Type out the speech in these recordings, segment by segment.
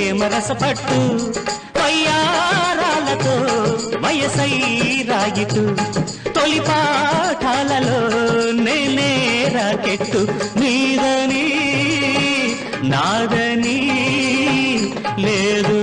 ప్రేమరసపట్టు వయ్యారాలతో వయసై రాగిటు తొలి పాఠాలలో నేనే రాకెట్టు నీదని నాదని లేదు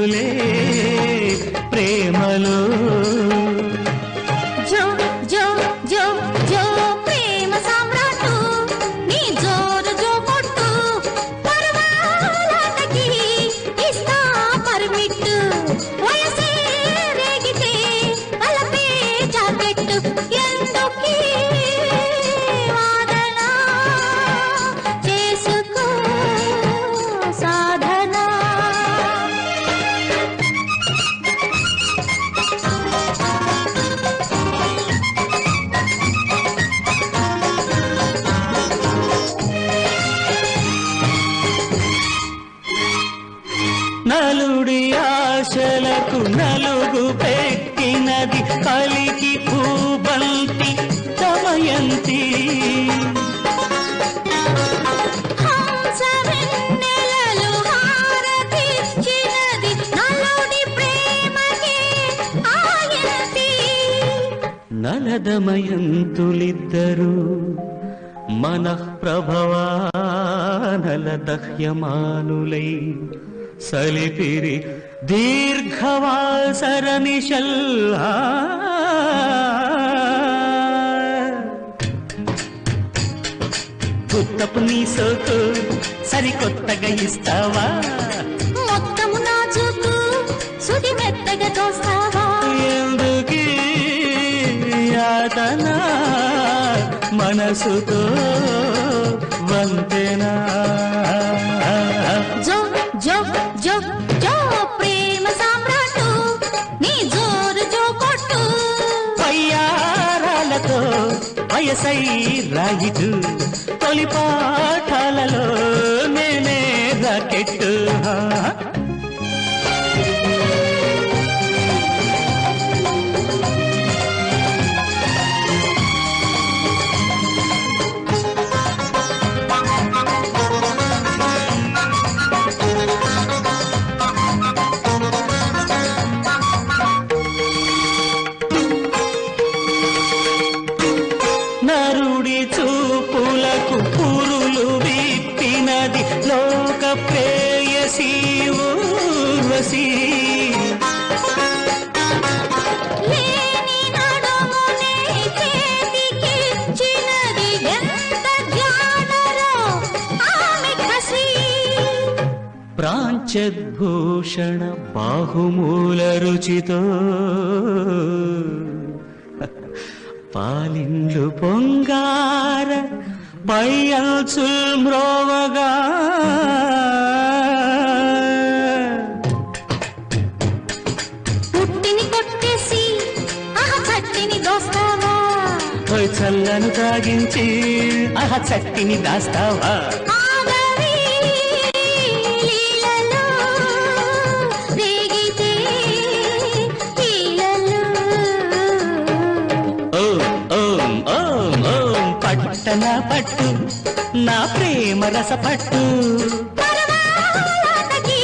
పెట్టినది కలికి పూబంతి దమయంతి ఆయనతి నలదమయంతులిద్దరు మనఃప్రభవానల దహ్యమానులై సలిపిరి దీర్ఘవాసర నిశల్హా గుత్తపు నీ సోకు సరికొత్తగా ఇస్తావా మొత్తము నాజుకు సుడి మెత్తగా తోస్తావా ఎందుకీ యాతన మనసుతో వంతెనా వయసై రాయిటు తొలిపా విప్పినది లోక ప్రేయసీ ఊర్వశీ. ప్రాంచద్భూషణ బాహుమూల రుచితో పాలిండ్లు పొంగార పయ్యల్చుల్ మ్రోవగా. పుట్టిని కొట్టేసి ఆహ చట్టిని దోస్తావా? ఓయ్ చల్లను తాగించి ఆహ చట్టిని దాస్తావా? పట్టన పట్టు నా ప్రేమ రస పట్టు. పరమాలతకి